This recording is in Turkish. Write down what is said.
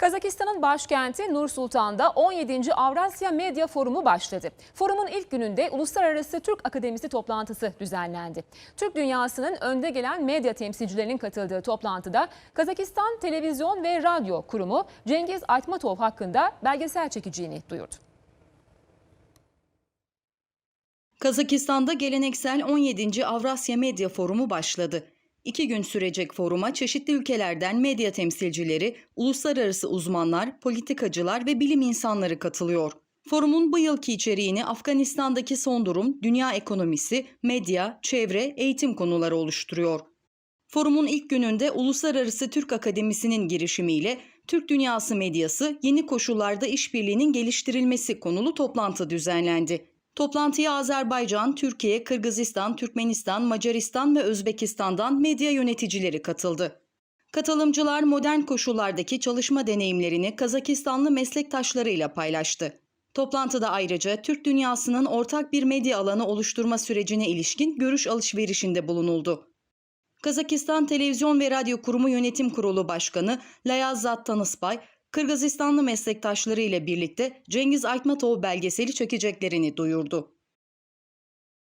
Kazakistan'ın başkenti Nur Sultan'da 17. Avrasya Medya Forumu başladı. Forumun ilk gününde Uluslararası Türk Akademisi toplantısı düzenlendi. Türk dünyasının önde gelen medya temsilcilerinin katıldığı toplantıda Kazakistan Televizyon ve Radyo Kurumu Cengiz Aytmatov hakkında belgesel çekeceğini duyurdu. Kazakistan'da geleneksel 17. Avrasya Medya Forumu başladı. İki gün sürecek foruma çeşitli ülkelerden medya temsilcileri, uluslararası uzmanlar, politikacılar ve bilim insanları katılıyor. Forumun bu yılki içeriğini Afganistan'daki son durum, dünya ekonomisi, medya, çevre, eğitim konuları oluşturuyor. Forumun ilk gününde Uluslararası Türk Akademisi'nin girişimiyle Türk Dünyası Medyası yeni koşullarda işbirliğinin geliştirilmesi konulu toplantı düzenlendi. Toplantıya Azerbaycan, Türkiye, Kırgızistan, Türkmenistan, Macaristan ve Özbekistan'dan medya yöneticileri katıldı. Katılımcılar modern koşullardaki çalışma deneyimlerini Kazakistanlı meslektaşlarıyla paylaştı. Toplantıda ayrıca Türk dünyasının ortak bir medya alanı oluşturma sürecine ilişkin görüş alışverişinde bulunuldu. Kazakistan Televizyon ve Radyo Kurumu Yönetim Kurulu Başkanı Layazat Tanıspay, Kırgızistanlı meslektaşları ile birlikte Cengiz Aytmatov belgeseli çekeceklerini duyurdu.